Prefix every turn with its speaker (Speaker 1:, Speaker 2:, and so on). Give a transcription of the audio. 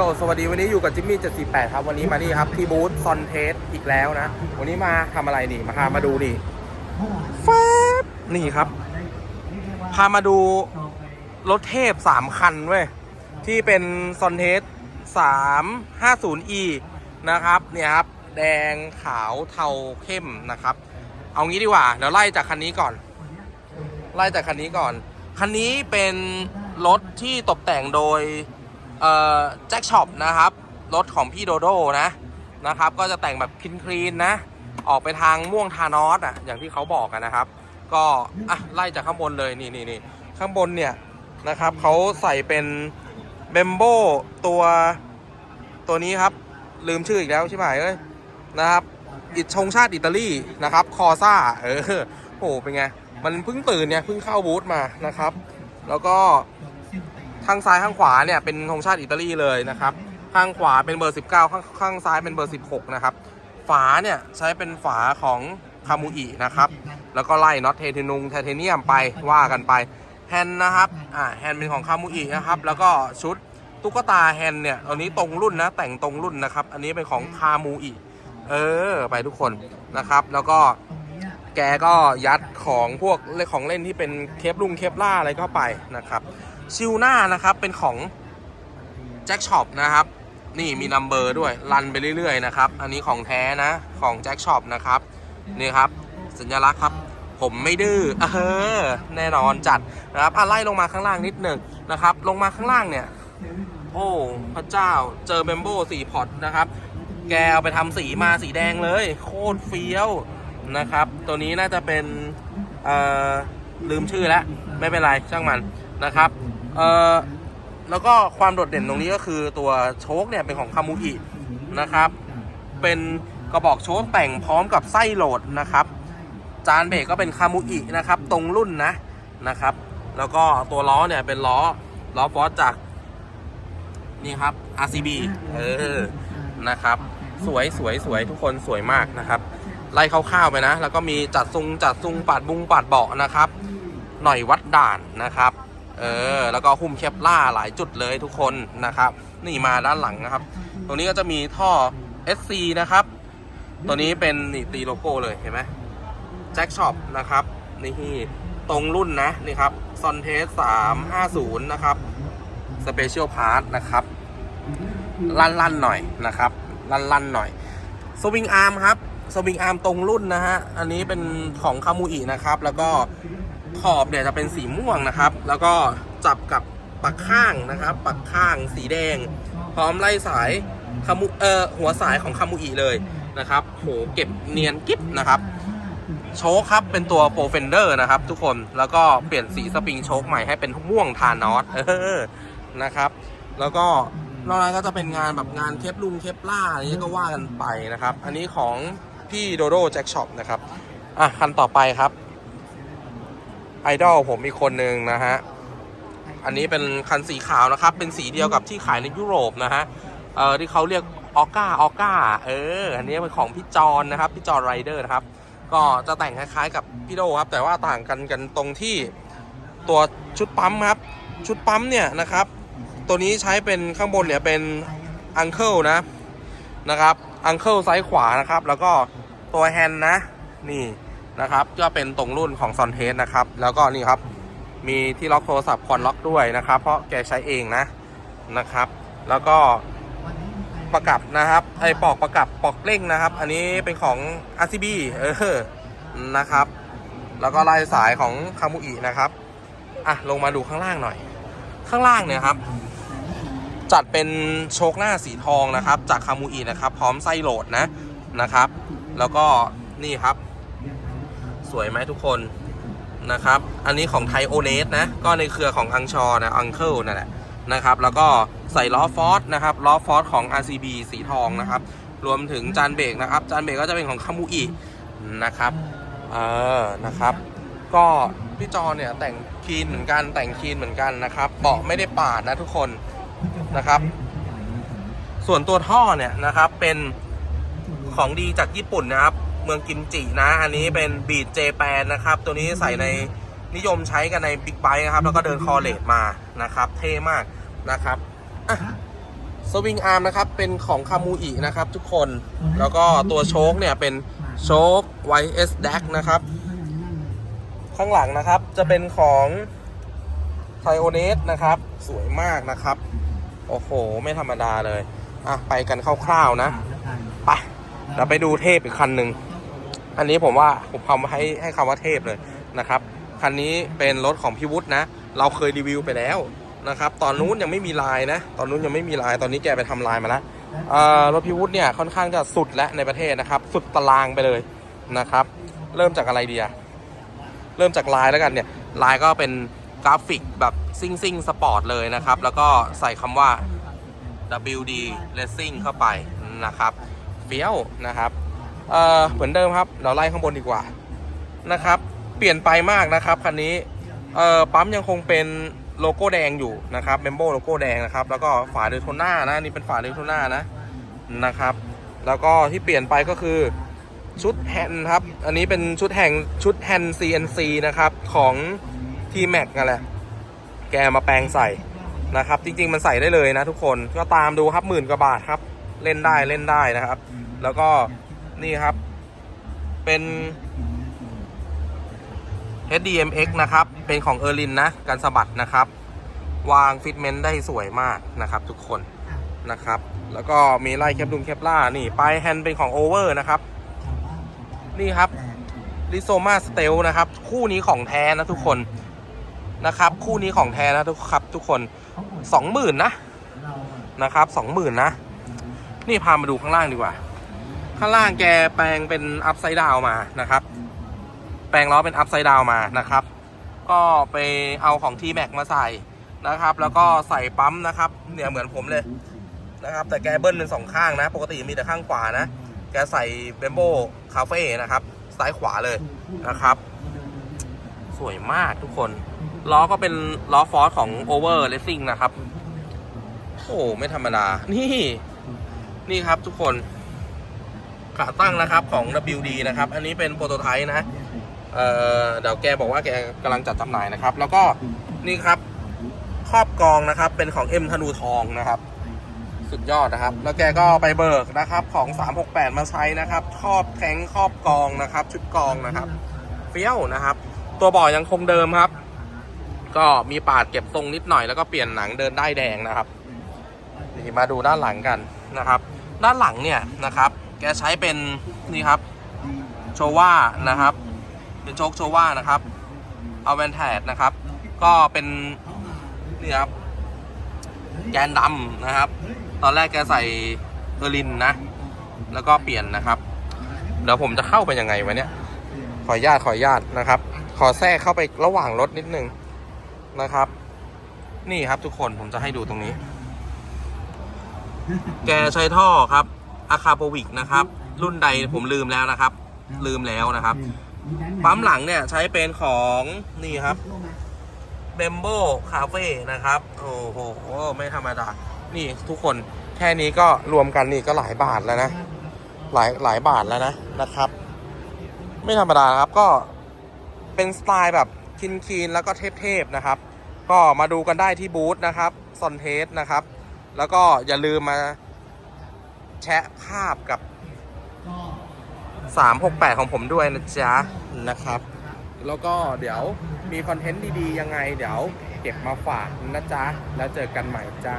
Speaker 1: สวัสดีวันนี้อยู่กับจิมมี่748 ครับ วันนี้มานี่ครับ ที่บูธซอนเทสอีกแล้วนะ วันนี้มาทำอะไรนี่ มาพามาดูนี่ฟาบนี่ครับ พามาดูรถเทพ 3 คันเว้ย ที่เป็นซอนเทส 350e นะครับเนี่ยครับ แดงขาวเทาเข้มนะครับ เอางี้ดีกว่า เดี๋ยวไล่จากคันนี้ก่อน ไล่จากคันนี้ก่อน คันนี้เป็นรถที่ตกแต่งโดย แจ็คช็อปนะครับ รถของพี่โดโดนะนะครับ ก็จะแต่งแบบคลีนๆนะ ออกไปทางม่วงทานอสอะอย่างที่เขาบอกกันนะครับ ก็อะไล่จากข้างบนเลยนี่นี่นี่ข้างบนเนี่ยนะครับเขาใส่เป็นเบมโบตัวตัวนี้ครับ ลืมชื่ออีกแล้วใช่ไหมเอ้ยนะครับอิชงชาติอิตาลีนะครับ คอซ่าเออโอ้โหเป็นไง มันเพิ่งตื่นเนี่ยเพิ่งเข้าบูธมานะครับ แล้วก็ ข้างซ้ายข้างขวาเนี่ยเป็นธงชาติอิตาลีเลยนะครับ ข้างขวาเป็นเบอร์ 19 ข้างข้างซ้ายเป็นเบอร์ 16 นะครับ ฝาเนี่ยใช้เป็นฝาของคามูอินะครับ แล้วก็ไล่น็อตเทเทนุงไทเทเนียมไปว่ากันไปแฮนด์นะครับ อ่าแฮนด์เป็นของคามูอินะครับ แล้วก็ชุดตุ๊กตาแฮนด์เนี่ยตัวนี้ตรงรุ่นนะ แต่งตรงรุ่นนะครับ อันนี้เป็นของคามูอิเออ ไปทุกคนนะครับ แล้วก็แกก็ยัดของพวกของเล่นที่เป็นเคปลุงเคปล่าอะไรเข้าไปนะครับ ชิลหน้านะครับเป็นของแจ็คช็อปนะครับ นี่มีนัมเบอร์ด้วยรันไปเรื่อยๆนะครับ อันนี้ของแท้นะของแจ็คช็อปนะครับนี่ครับ สัญลักษณ์ครับ ผมไม่ดื้อเออแน่นอนจัดนะครับอะไล่ลงมาข้างล่างนิดหนึ่งนะครับ ลงมาข้างล่างเนี่ย โอ้พระเจ้าเจอเบมโบสี่พอร์ตนะครับ แกเอาไปทำสีมาสีแดงเลย โคตรเฟี้ยวนะครับ ตัวนี้น่าจะเป็นเอ่อลืมชื่อแล้ว ไม่เป็นไรช่างมันนะครับ เอ่อแล้วก็ความโดดเด่นตรงนี้ก็คือตัวโชคเนี่ยเป็นของคามูอินะครับ เป็นกระบอกโชคแต่งพร้อมกับไส้โหลดนะครับ จานเบรกก็เป็นคามูอินะครับ ตรงรุ่นนะนะครับ แล้วก็ตัวล้อเนี่ยเป็นล้อล้อฟอสจากนี่ครับ RCB เออนะครับ สวยสวยสวยทุกคนสวยมากนะครับไล่คร่าวๆไปนะ แล้วก็มีจัดซุงจัดซุงปาดบุงปาดเบาะนะครับ หน่อยวัดด่านนะครับ เออแล้วก็หุ้มเคปล่าหลายจุดเลยทุกคนนะครับ นี่มาด้านหลังนะครับ ตรงนี้ก็จะมีท่อ SC นะครับ ตัวนี้เป็นนี่ตีโลโก้เลยเห็นไหมแจ็คช็อปนะครับนี่ตรงรุ่นนะนี่ครับซอนเทส350นย์นะครับสเปเชียลพาร์ทนะครับ ลั่นๆหน่อยนะครับ ลั่นๆหน่อยสวิงอาร์มครับสวิงอาร์มตรงรุ่นนะฮะ อันนี้เป็นของคามูอินะครับ แล้วก็ ขอบเนี่ยจะเป็นสีม่วงนะครับ แล้วก็จับกับปักข้างนะครับ ปักข้างสีแดง พร้อมไล่สายคามูเออหัวสายของคามูอิเลยนะครับโหเก็บเนียนกิ๊บนะครับโชคครับเป็นตัวโปรเฟนเดอร์นะครับ ทุกคนแล้วก็เปลี่ยนสีสปริงโชคใหม่ให้เป็นม่วงทานอสเออนะครับ แล้วก็นอกนั้นก็จะเป็นงานแบบงานเคปลุงเคปล่าอะไรนี้ก็ว่ากันไปนะครับ อันนี้ของพี่โดโดแจ็คช็อปนะครับอะคันต่อไปครับ ไอดอลผมอีกคนหนึ่งนะฮะ อันนี้เป็นคันสีขาวนะครับ เป็นสีเดียวกับที่ขายในยุโรปนะฮะ เออที่เขาเรียกออก้าออก้า เออ อันนี้เป็นของพี่จอนนะครับ พี่จอนไรเดอร์นะครับ ก็จะแต่งคล้ายๆกับพี่โดครับ แต่ว่าต่างกันกันตรงที่ตัวชุดปั๊มครับ ชุดปั๊มเนี่ยนะครับ ตัวนี้ใช้เป็นข้างบนเนี่ยเป็นอังเคิลนะ นะครับ อังเคิลไซส์ขวานะครับ แล้วก็ตัวแฮนด์นะ นี่ นะครับ ก็เป็นตรงรุ่นของซอนเทสนะครับ แล้วก็นี่ครับ มีที่ล็อกโทรศัพท์คอนล็อกด้วยนะครับ เพราะแกใช้เองนะนะครับ แล้วก็ประกับนะครับไอ้ปอกประกับปอกเร่งนะครับ อันนี้เป็นของ RCB เออนะครับ แล้วก็ลายสายของคามูอินะครับอะลงมาดูข้างล่างหน่อย ข้างล่างเนี่ยครับ จัดเป็นโชคหน้าสีทองนะครับ จากคามูอินะครับ พร้อมไส้โหลดนะนะครับ แล้วก็นี่ครับ สวยไหมทุกคนนะครับ อันนี้ของไทโอเนสนะ ก็ในเครือของอังชอนะอังเคิลนั่นแหละนะครับ แล้วก็ใส่ล้อฟอสนะครับ ล้อฟอสของ RCB สีทองนะครับ รวมถึงจานเบรกนะครับ จานเบรกก็จะเป็นของคามูอินะครับ เออ นะครับ ก็พี่จอเนี่ยแต่งคีนเหมือนกัน แต่งคีนเหมือนกันนะครับ เบาะไม่ได้ปาดนะทุกคนนะครับ ส่วนตัวท่อเนี่ยนะครับ เป็นของดีจากญี่ปุ่นนะครับ เมืองกิมจินะ อันนี้เป็นบีดเจแปนนะครับ ตัวนี้ใส่ในนิยมใช้กันในบิ๊กไบค์นะครับ แล้วก็เดินคอเลตมานะครับ เท่มากนะครับสวิงอาร์มนะครับ เป็นของคามูอินะครับทุกคนแล้วก็ตัวโชคเนี่ยเป็นโชค YS d a c นะครับ ข้างหลังนะครับจะเป็นของไทโอเนสนะครับ สวยมากนะครับ โอ้โห ไม่ธรรมดาเลย อะ ไปกันคร่าวๆนะ ไป เราไปดูเทพอีกคันหนึ่ง อันนี้ผมว่าผมทำให้ให้คำว่าเทพเลยนะครับคันนี้เป็นรถของพี่วุฒินะ เราเคยรีวิวไปแล้วนะครับ ตอนนู้นยังไม่มีลายนะ ตอนนู้นยังไม่มีลาย ตอนนี้แกไปทำลายมาแล้วรถพี่วุฒิเนี่ยค่อนข้างจะสุดและในประเทศนะครับ สุดตารางไปเลยนะครับ เริ่มจากอะไรเดียเริ่มจากลายแล้วกันเนี่ย ลายก็เป็นกราฟิกแบบซิ่งซิ่งสปอร์ตเลยนะครับ แล้วก็ใส่คำว่า WD Racing เข้าไปนะครับ เฟี้ยวนะครับ เอ่อเหมือนเดิมครับเราไล่ข้างบนดีกว่านะครับ เปลี่ยนไปมากนะครับคันนี้เอ่อปั๊มยังคงเป็นโลโก้แดงอยู่นะครับเบมโบโลโก้แดงนะครับ แล้วก็ฝาเดโทน่านะนี่เป็นฝาเดโทน่านะนะครับ แล้วก็ที่เปลี่ยนไปก็คือชุดแฮนด์ครับ อันนี้เป็นชุดแห่งชุดแฮนด์ CNC นะครับของ T-Max นั่นแหละแกมาแปลงใส่นะครับ จริง ๆ มันใส่ได้เลยนะทุกคนก็ตามดูครับหมื่นกว่าบาทครับ เล่นได้เล่นได้นะครับ แล้วก็ นี่ครับ เป็น HDMX นะครับ เป็นของเออร์ลินนะ การสะบัดนะครับ วางฟิตเมนต์ได้สวยมากนะครับทุกคนนะครับ แล้วก็มีไล่แคปดุมแคปล่า นี่ปลายแฮนด์เป็นของโอเวอร์นะครับ นี่ครับลิโซมาสเตลนะครับ คู่นี้ของแท้นะทุกคนนะครับ คู่นี้ของแท้นะทุกครับ ทุกคนสองหมื่นนะนะครับสองหมื่นนะ นี่พามาดูข้างล่างดีกว่า ข้างล่างแกแปลงเป็นอัพไซด์ดาวมานะครับ แปลงล้อเป็นอัพไซด์ดาวมานะครับ ก็ไปเอาของ T Max มาใส่นะครับ แล้วก็ใส่ปั๊มนะครับเนี่ยเหมือนผมเลยนะครับ แต่แกเบิ้ลเป็นสองข้างนะ ปกติมีแต่ข้างขวานะ แกใส่เบมโบคาเฟ่นะครับซ้ายขวาเลยนะครับ สวยมากทุกคนล้อก็เป็นล้อฟอร์สของ Over Racing นะครับ โอ้ไม่ธรรมดา นี่ นี่ครับทุกคน ขาตั้งนะครับของ WD นะครับ อันนี้เป็นโปรโตไทป์นะเอ่อเดี๋ยวแกบอกว่าแกกำลังจัดจำหน่ายนะครับ แล้วก็นี่ครับครอบกองนะครับ เป็นของ M ธนูทองนะครับ สุดยอดนะครับ แล้วแกก็ไปเบิกนะครับของ 368 มาใช้นะครับ ครอบแทงครอบกองนะครับ ชุดกองนะครับ เฟี้ยวนะครับ ตัวบ่อยังคงเดิมครับ ก็มีปาดเก็บทรงนิดหน่อยแล้วก็เปลี่ยนหนังเดินได้แดงนะครับนี่มาดูด้านหลังกันนะครับ ด้านหลังเนี่ยนะครับ แกใช้เป็นนี่ครับโชว่านะครับ เป็นโชคโชว่านะครับเอาแวนแทดนะครับ ก็เป็นนี่ครับแกนดำนะครับ ตอนแรกแกใส่เออรินนะ แล้วก็เปลี่ยนนะครับเดี๋ยวผมจะเข้าไปยังไงวะเนี่ย ขออนุญาตขออนุญาตนะครับ ขอแทรกเข้าไประหว่างรถนิดนึงนะครับ นี่ครับทุกคนผมจะให้ดูตรงนี้ แกใช้ท่อครับ อาคาโปวิกนะครับ รุ่นใดผมลืมแล้วนะครับ ลืมแล้วนะครับ ปั๊มหลังเนี่ยใช้เป็นของนี่ครับเบมโบคาเฟ่นะครับ โอ้โหไม่ธรรมดา นี่ทุกคนแค่นี้ก็รวมกันนี่ก็หลายบาทแล้วนะ หลายหลายบาทแล้วนะนะครับ ไม่ธรรมดาครับก็เป็นสไตล์แบบคินคีนแล้วก็เทพๆนะครับ ก็มาดูกันได้ที่บูธนะครับซอนเทสนะครับ แล้วก็อย่าลืมมา แชะภาพกับ 368 ของผมด้วยนะจ๊ะนะครับ แล้วก็เดี๋ยวมีคอนเทนต์ดีๆ ยังไง เดี๋ยวเก็บมาฝากนะจ๊ะ แล้วเจอกันใหม่จ้า